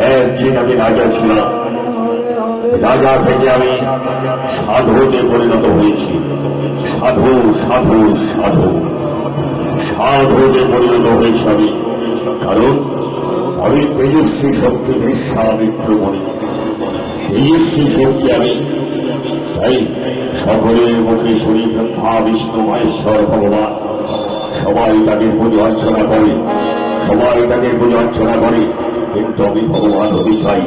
একদিন আমি রাজা ছিলাম। রাজা থেকে আমি সাধুতে পরিণত হয়েছি। সাধু সাধু সাধু। সাধুতে পরিণত হয়েছি আমি। কারণ আমি তেজস্বী শক্তি বিশ্বামিত্র মনে। তেজস্বী শক্তি আমি। তাই সকলের মুখে শুনি ব্রহ্মা, বিষ্ণু, মহেশ্বর, ভগবান সবাই তাকে পুজো অর্চনা করে। সবাই তাকে পুজো অর্চনা করে। কিন্তু আমি ভগবান হতে চাই।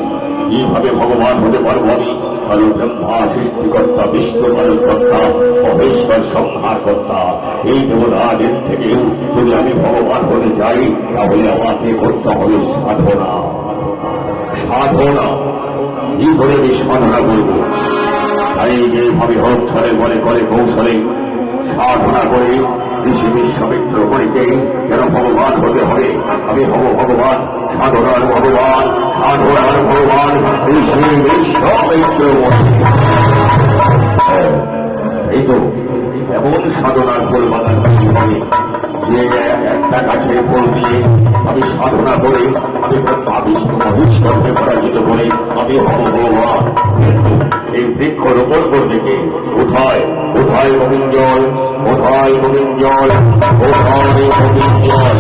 কীভাবে ভগবান হতে পারব আমি? কারণ ব্রহ্মা, সৃষ্টিকর্তা, বিষ্ণু কর্তা মহেশ্বর সংহার কর্তা এই দেবরাজের থেকেও যদি আমি ভগবান হতে চাই, তাহলে আমাকে করতে হবে সাধনা। সাধনা। কি করে আমি সাধনা করব? তাই যেভাবে হোক ছলে বলে, করে কৌশলে সাধনা করে ঋষি বিশ্বামিত্র মণিকে যেন ভগবান হতে হবে। আমি হব ভগবান সাধনার ভগবান সাধনার ভগবান। ঋষি বিশ্বামিত্র হ্যাঁ, এই তো এমন সাধনার বাগান করতে হবে যে একটা গাছের ফল দিয়ে আমি সাধনা করে আমি বিষ্ণু মহেশ্বরকে পরাজিত করে আমি হব ভগবান। এই বৃক্ষ রোপণ করবে কে? কোথায় কোথায় কোথায় গোবিন্দল কোথায় গোবিন্দল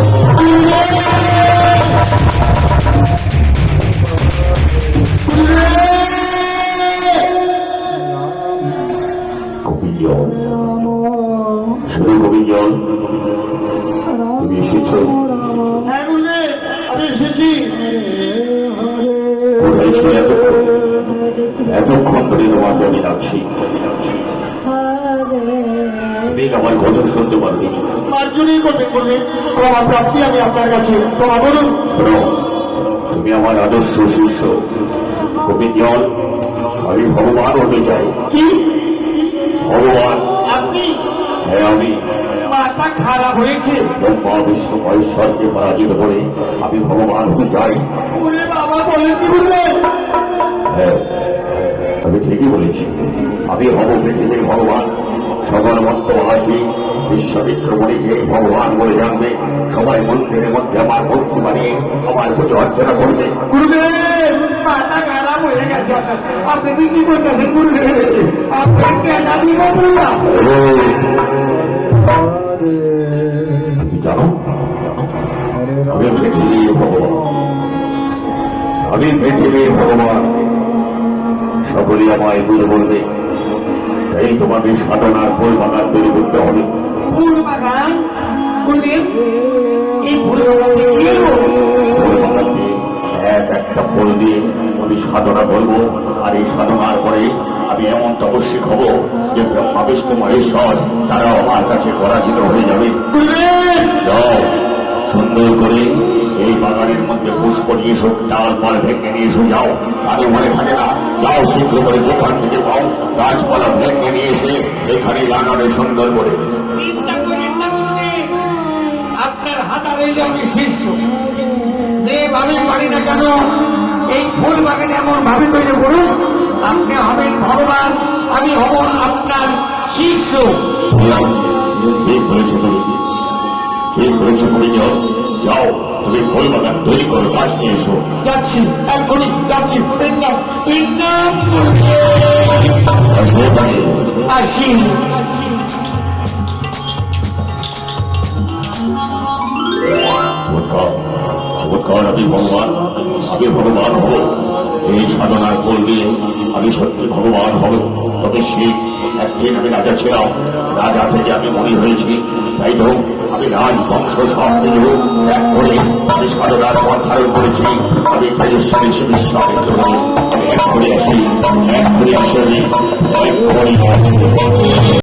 গোবিন্দল শুধু গোবিন্দল তুমি এসেছ? আমি এসেছি। কোথায় ছিল এতক্ষণ ধরে তোমাকে আমি ডাকছি তুমি আমার কথা শুনতে পারবে। মার্জনই করবেন গুরুদেব ক্ষমা প্রাপ্তি আমি আপনার কাছে ক্ষমা করুন তুমি আমার আদর্শ শিষ্য। আমি ভগবান হতে চাই। কি? ভগবান। আপনি? হ্যাঁ আমি। মাথা খারাপ হয়েছে। ব্রহ্মা বিষ্ণু মহেশ্বরকে পরাজিত করে আমি ভগবান হতে চাই। বাবা বলেন কি গুরুদেব হ্যাঁ। আমি ঠিকই বলেছি। আমি হব পৃথিবীর ভগবান সকল মন্ত্রবাসী বিশ্ববিক্রমণীকে ভগবান বলে জানবে সবাই মন্দিরের মধ্যে আমার মূর্তি বানিয়ে আমার পুজো অর্চনা করবে। গুরুদেব মাথা খারাপ হয়ে গেছে আপনি কি কি করতেছেন গুরুদেব? আপনি কেনা দিব বললাম তুমি জানো? আমি পৃথিবীর ভগবান। আমি পৃথিবীর ভগবান। সকলে আমায় বুঝে বলবে। তাই তোমাকে সাধনার ফুল বাগান তৈরি করতে হবে। ফুল বাগান এই ফুল বাগান দিয়ে ফুল বাগান দিয়ে এক একটা ফুল দিয়ে আমি সাধনা করব আর এই সাধনার পরে আমি এমন তপস্বিক হব যে ব্রহ্মা বিষ্ণু মহেশ্বর তারাও আমার কাছে পরাজিত হয়ে যাবে। সুন্দর করে এই বাগানের মধ্যে পুষ্প নিয়ে এসো ডাল পাল ভেঙে নিয়ে এসো যাও। আগে মনে থাকে না। যাও শীঘ্র করে যেখান থেকে পাও। গাছপালা ভেঙে নিয়ে এসে এখানে লাগানো সুন্দর করে। আপনার হাতারে যে আমি শিষ্য। যেভাবে পারি না কেন এই ফুল বাগানে এমন ভাবে তৈরি করুন আপনি হবেন ভগবান আমি হব আপনার শিষ্য। ঠিক বলেছ তুমি। ঠিক বলেছ তুমি। যাও যাও। তুমি ফুল বাগান তৈরি করো গাছ নিয়ে এসো। যাচ্ছি এখনই যাচ্ছি বৃন্দাম আসি চমৎকার আমি ভগবান আমি ভগবান হব। এই সাধনার দিয়ে আমি সত্যি ভগবান হব। তবে একদিন আমি রাজা ছিলাম। রাজা থেকে আমি মনে হয়েছি, তাই তো আমি রাজ বংশ সব কিছু এক করে আমি সাধনার পথ ধারণ করেছি। আমি তেজস্বী করি আমি এক করে আসি, এক করে আসি এক করে আসি